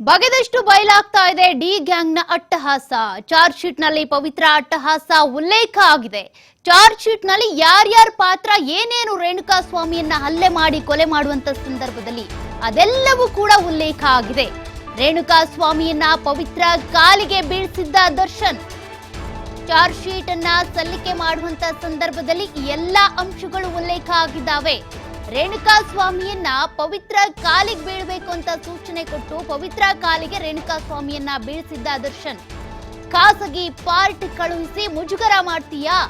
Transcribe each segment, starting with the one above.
ಬಗೆದಷ್ಟು ಬಯಲಾಗ್ತಾ ಇದೆ D ಗ್ಯಾಂಗ್ನ ಅಟ್ಟಹಾಸ. Charge ಶೀಟ್ನಲ್ಲಿ ಪವಿತ್ರ ಅಟ್ಟಹಾಸ ಉಲ್ಲೇಖ ಆಗಿದೆ. ಚಾರ್ಜ್ ಶೀಟ್ನಲ್ಲಿ ಯಾರ್ಯಾರ ಪಾತ್ರ, ಏನೇನು ರೇಣುಕಾ ಸ್ವಾಮಿಯನ್ನ ಹಲ್ಲೆ ಮಾಡಿ ಕೊಲೆ ಮಾಡುವಂತ ಸಂದರ್ಭದಲ್ಲಿ ಅದೆಲ್ಲವೂ ಕೂಡ ಉಲ್ಲೇಖ ಆಗಿದೆ. ರೇಣುಕಾ ಸ್ವಾಮಿಯನ್ನ ಪವಿತ್ರ ಕಾಲಿಗೆ ಬೀಳಿಸಿದ್ದ ದರ್ಶನ್. ಚಾರ್ಜ್ ಶೀಟ್ ಅನ್ನ ಸಲ್ಲಿಕೆ ಮಾಡುವಂತ ಸಂದರ್ಭದಲ್ಲಿ ಎಲ್ಲಾ ಅಂಶಗಳು ಉಲ್ಲೇಖ ಆಗಿದ್ದಾವೆ. ರೇಣುಕಾ ಸ್ವಾಮಿಯನ್ನ ಪವಿತ್ರ ಕಾಲಿಗೆ ಬೀಳ್ಬೇಕು ಅಂತ ಸೂಚನೆ ಕೊಟ್ಟು ಪವಿತ್ರ ಕಾಲಿಗೆ ರೇಣುಕಾ ಸ್ವಾಮಿಯನ್ನ ಬೀಳಿಸಿದ್ದ ದರ್ಶನ್. ಖಾಸಗಿ ಪಾರ್ಟ್ ಕಳುಹಿಸಿ ಮುಜುಗರ ಮಾಡ್ತೀಯಾ?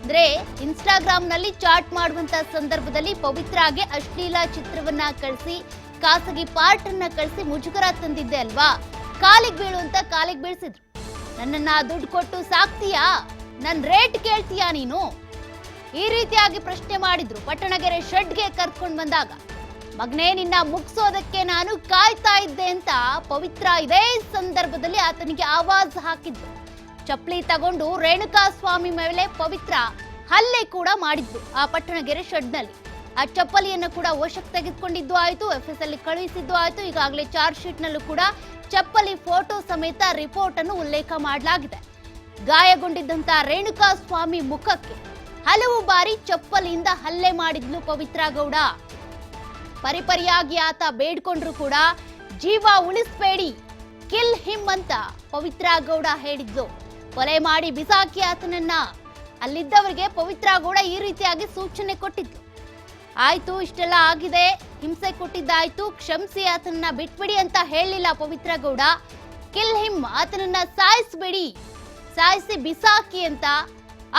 ಅಂದ್ರೆ ಇನ್ಸ್ಟಾಗ್ರಾಮ್ನಲ್ಲಿ ಚಾಟ್ ಮಾಡುವಂತ ಸಂದರ್ಭದಲ್ಲಿ ಪವಿತ್ರಾಗೆ ಅಶ್ಲೀಲ ಚಿತ್ರವನ್ನ ಕಳಿಸಿ, ಖಾಸಗಿ ಪಾರ್ಟ್ ಅನ್ನ ಕಳಿಸಿ ಮುಜುಗರ ತಂದಿದ್ದೆ ಅಲ್ವಾ? ಕಾಲಿಗೆ ಬೀಳು ಅಂತ ಕಾಲಿಗೆ ಬೀಳ್ಸಿದ್ರು. ನನ್ನನ್ನ ದುಡ್ಡು ಕೊಟ್ಟು ಸಾಕ್ತೀಯಾ? ನನ್ ರೇಟ್ ಕೇಳ್ತೀಯಾ ನೀನು? ಈ ರೀತಿಯಾಗಿ ಪ್ರಶ್ನೆ ಮಾಡಿದ್ರು. ಪಟ್ಟಣಗೆರೆ ಶೆಡ್ಗೆ ಕರ್ಕೊಂಡು ಬಂದಾಗ, ಮಗನೇ ನಿನ್ನ ಮುಗಿಸೋದಕ್ಕೆ ನಾನು ಕಾಯ್ತಾ ಇದ್ದೆ ಅಂತ ಪವಿತ್ರ ಇದೇ ಸಂದರ್ಭದಲ್ಲಿ ಆತನಿಗೆ ಆವಾಜ್ ಹಾಕಿದ್ರು. ಚಪ್ಪಲಿ ತಗೊಂಡು ರೇಣುಕಾ ಸ್ವಾಮಿ ಮೇಲೆ ಪವಿತ್ರ ಹಲ್ಲೆ ಕೂಡ ಮಾಡಿದ್ರು ಆ ಪಟ್ಟಣಗೆರೆ ಶೆಡ್ನಲ್ಲಿ ಆ ಚಪ್ಪಲಿಯನ್ನು ಕೂಡ ವಶಕ್ಕೆ ತೆಗೆದುಕೊಂಡಿದ್ದು ಆಯಿತು ಎಫ್ ಎಸ್ ಅಲ್ಲಿ ಕಳುಹಿಸಿದ್ದು ಆಯ್ತು. ಈಗಾಗಲೇ ಚಾರ್ಜ್ ಶೀಟ್ನಲ್ಲೂ ಕೂಡ ಚಪ್ಪಲಿ ಫೋಟೋ ಸಮೇತ ರಿಪೋರ್ಟ್ ಅನ್ನು ಉಲ್ಲೇಖ ಮಾಡಲಾಗಿದೆ. ಗಾಯಗೊಂಡಿದ್ದಂತ ರೇಣುಕಾ ಸ್ವಾಮಿ ಮುಖಕ್ಕೆ ಹಲವು ಬಾರಿ ಚಪ್ಪಲಿಯಿಂದ ಹಲ್ಲೆ ಮಾಡಿದ್ಲು ಪವಿತ್ರ ಗೌಡ. ಪರಿಪರಿಯಾಗಿ ಆತ ಬೇಡ್ಕೊಂಡ್ರು ಕೂಡ ಜೀವ ಉಳಿಸ್ಬೇಡಿ, ಕಿಲ್ ಹಿಮ್ ಅಂತ ಪವಿತ್ರ ಗೌಡ ಹೇಳಿದ್ಲು. ಕೊಲೆ ಮಾಡಿ ಬಿಸಾಕಿ ಆತನನ್ನ ಅಲ್ಲಿದ್ದವರಿಗೆ ಪವಿತ್ರ ಗೌಡ ಈ ರೀತಿಯಾಗಿ ಸೂಚನೆ ಕೊಟ್ಟಿದ್ಲು. ಆಯ್ತು, ಇಷ್ಟೆಲ್ಲ ಆಗಿದೆ. ಹಿಂಸೆ ಕೊಟ್ಟಿದ್ದಾಯ್ತು, ಕ್ಷಮಿಸಿ ಆತನನ್ನ ಬಿಟ್ಬಿಡಿ ಅಂತ ಹೇಳಲಿಲ್ಲ ಪವಿತ್ರ ಗೌಡ. ಕಿಲ್ ಹಿಮ್ ಆತನನ್ನ ಸಾಯಿಸ್ಬಿಡಿ, ಸಾಯಿಸಿ ಬಿಸಾಕಿ ಅಂತ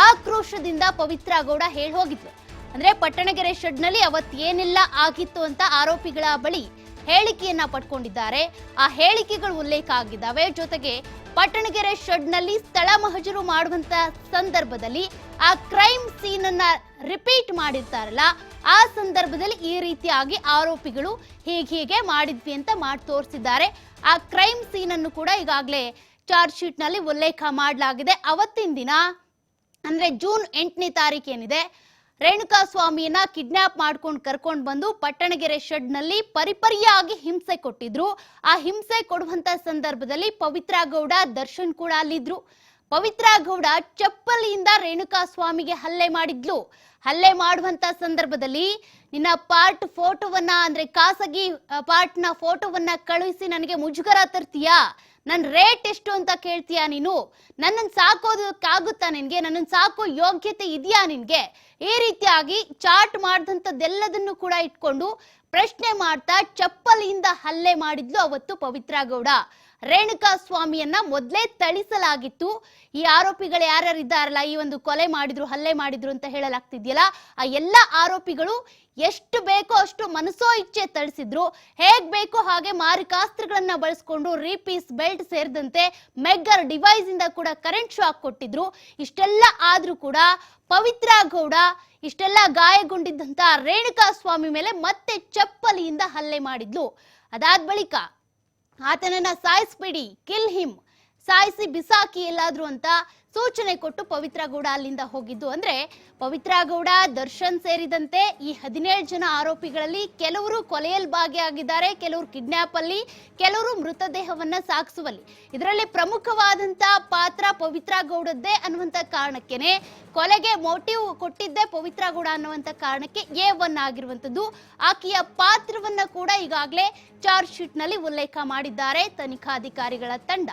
ಆಕ್ರೋಶದಿಂದ ಪವಿತ್ರ ಗೌಡ ಹೇಳಿ ಹೋಗಿದ್ರು. ಅಂದ್ರೆ ಪಟ್ಟಣಗೆರೆ ಶೆಡ್ನಲ್ಲಿ ನಲ್ಲಿ ಅವತ್ತೇನೆಲ್ಲ ಆಗಿತ್ತು ಅಂತ ಆರೋಪಿಗಳ ಬಳಿ ಹೇಳಿಕೆಯನ್ನ ಪಡ್ಕೊಂಡಿದ್ದಾರೆ. ಆ ಹೇಳಿಕೆಗಳು ಉಲ್ಲೇಖ ಆಗಿದ್ದಾವೆ. ಜೊತೆಗೆ ಪಟ್ಟಣಗೆರೆ ಶೆಡ್ನಲ್ಲಿ ಸ್ಥಳ ಮಹಜರು ಮಾಡುವಂತ ಸಂದರ್ಭದಲ್ಲಿ ಆ ಕ್ರೈಮ್ ಸೀನ್ ಅನ್ನ ರಿಪೀಟ್ ಮಾಡಿರ್ತಾರಲ್ಲ, ಆ ಸಂದರ್ಭದಲ್ಲಿ ಈ ರೀತಿಯಾಗಿ ಆರೋಪಿಗಳು ಹೀಗೆ ಹೀಗೆ ಮಾಡಿದ್ವಿ ಅಂತ ಮಾಡಿ ತೋರಿಸಿದ್ದಾರೆ. ಆ ಕ್ರೈಮ್ ಸೀನ್ ಅನ್ನು ಕೂಡ ಈಗಾಗಲೇ ಚಾರ್ಜ್ ಶೀಟ್ನಲ್ಲಿ ಉಲ್ಲೇಖ ಮಾಡಲಾಗಿದೆ. ಅವತ್ತಿನ ದಿನ ಅಂದ್ರೆ ಜೂನ್ ಎಂಟನೇ ತಾರೀಕು ಏನಿದೆ ರೇಣುಕಾ ಸ್ವಾಮಿಯನ್ನ ಕಿಡ್ನಾಪ್ ಮಾಡ್ಕೊಂಡು ಕರ್ಕೊಂಡು ಬಂದು ಪಟ್ಟಣಗೆರೆ ಶೆಡ್ನಲ್ಲಿ ಪರಿಪರಿಯಾಗಿ ಹಿಂಸೆ ಕೊಟ್ಟಿದ್ರು. ಆ ಹಿಂಸೆ ಕೊಡುವಂತ ಸಂದರ್ಭದಲ್ಲಿ ಪವಿತ್ರ ಗೌಡ ದರ್ಶನ್ ಕೂಡ ಅಲ್ಲಿದ್ರು. ಪವಿತ್ರ ಗೌಡ ಚಪ್ಪಲಿಯಿಂದ ರೇಣುಕಾ ಸ್ವಾಮಿಗೆ ಹಲ್ಲೆ ಮಾಡಿದ್ಲು. ಹಲ್ಲೆ ಮಾಡುವಂತ ಸಂದರ್ಭದಲ್ಲಿ ನಿನ್ನ ಪಾರ್ಟ್ ಫೋಟೋವನ್ನ ಅಂದ್ರೆ ಖಾಸಗಿ ಪಾರ್ಟ್ನ ಫೋಟೋವನ್ನ ಕಳುಹಿಸಿ ನನಗೆ ಮುಜುಗರ ತರ್ತೀಯಾ? ನನ್ ರೇಟ್ ಎಷ್ಟು ಅಂತ ಕೇಳ್ತೀಯಾ ನೀನು? ನನ್ನನ್ನು ಸಾಕೋದಕ್ಕಾಗುತ್ತಾ ನಿನಗೆ? ನನ್ನನ್ನು ಸಾಕೋ ಯೋಗ್ಯತೆ ಇದೆಯಾ ನಿನಗೆ? ಈ ರೀತಿಯಾಗಿ ಚಾಟ್ ಮಾಡಿದಂಥದ್ದೆಲ್ಲದನ್ನು ಕೂಡ ಇಟ್ಕೊಂಡು ಪ್ರಶ್ನೆ ಮಾಡ್ತಾ ಚಪ್ಪಲಿಯಿಂದ ಹಲ್ಲೆ ಮಾಡಿದ್ಲು ಅವತ್ತು ಪವಿತ್ರ ಗೌಡ ರೇಣುಕಾ ಸ್ವಾಮಿಯನ್ನ ಮೊದಲೇ ಥಳಿಸಲಾಗಿತ್ತು. ಈ ಆರೋಪಿಗಳು ಯಾರ್ಯಾರು ಇದ್ದಾರಲ್ಲ ಈ ಒಂದು ಕೊಲೆ ಮಾಡಿದ್ರು, ಹಲ್ಲೆ ಮಾಡಿದ್ರು ಅಂತ ಹೇಳಲಾಗ್ತಿದ್ಯಲ್ಲ, ಆ ಎಲ್ಲ ಆರೋಪಿಗಳು ಎಷ್ಟು ಬೇಕೋ ಅಷ್ಟು ಮನಸೋ ಇಚ್ಛೆ ಥಳಿಸಿದ್ರು. ಹೇಗ್ ಬೇಕೋ ಹಾಗೆ ಮಾರಕಾಸ್ತ್ರಗಳನ್ನ ಬಳಸ್ಕೊಂಡು ರೀಪೀಸ್ ಬೆಲ್ಟ್ ಸೇರಿದಂತೆ ಮೆಗ್ಗರ್ ಡಿವೈಸ್ ಇಂದ ಕೂಡ ಕರೆಂಟ್ ಶಾಕ್ ಕೊಟ್ಟಿದ್ರು. ಇಷ್ಟೆಲ್ಲ ಆದ್ರೂ ಕೂಡ ಪವಿತ್ರ ಗೌಡ, ಇಷ್ಟೆಲ್ಲ ಗಾಯಗೊಂಡಿದ್ದಂತ ರೇಣುಕಾ ಸ್ವಾಮಿ ಮೇಲೆ ಮತ್ತೆ ಚಪ್ಪಲಿಯಿಂದ ಹಲ್ಲೆ ಮಾಡಿದ್ಲು. ಅದಾದ ಬಳಿಕ ಆತನನ್ನ ಸಾಯಿಸ್ಬಿಡಿ ಕಿಲ್ ಹಿಮ್. ಸಾಯಿಸಿ ಬಿಸಾಕಿ ಎಲ್ಲಾದ್ರೂ ಅಂತ ಸೂಚನೆ ಕೊಟ್ಟು ಪವಿತ್ರ ಗೌಡ ಅಲ್ಲಿಂದ ಹೋಗಿದ್ದು. ಅಂದ್ರೆ ಪವಿತ್ರ ಗೌಡ ದರ್ಶನ್ ಸೇರಿದಂತೆ ಈ ಹದಿನೇಳು ಜನ ಆರೋಪಿಗಳಲ್ಲಿ ಕೆಲವರು ಕೊಲೆಯಲ್ಲಿ ಭಾಗಿಯಾಗಿದ್ದಾರೆ, ಕೆಲವರು ಕಿಡ್ನಾಪ್ ಅಲ್ಲಿ, ಕೆಲವರು ಮೃತದೇಹವನ್ನ ಸಾಗಿಸುವಲ್ಲಿ. ಇದರಲ್ಲಿ ಪ್ರಮುಖವಾದಂತ ಪಾತ್ರ ಪವಿತ್ರ ಗೌಡದ್ದೇ ಅನ್ನುವಂತ ಕಾರಣಕ್ಕೇನೆ ಕೊಲೆಗೆ ಮೋಟಿವ್ ಕೊಟ್ಟಿದ್ದೇ ಪವಿತ್ರ ಗೌಡ ಅನ್ನುವಂತ ಕಾರಣಕ್ಕೆ ಎ ಒನ್ ಆಗಿರುವಂತದ್ದು ಆಕೆಯ ಪಾತ್ರವನ್ನ ಕೂಡ ಈಗಾಗಲೇ ಚಾರ್ಜ್ ಶೀಟ್ನಲ್ಲಿ ಉಲ್ಲೇಖ ಮಾಡಿದ್ದಾರೆ ತನಿಖಾಧಿಕಾರಿಗಳ ತಂಡ.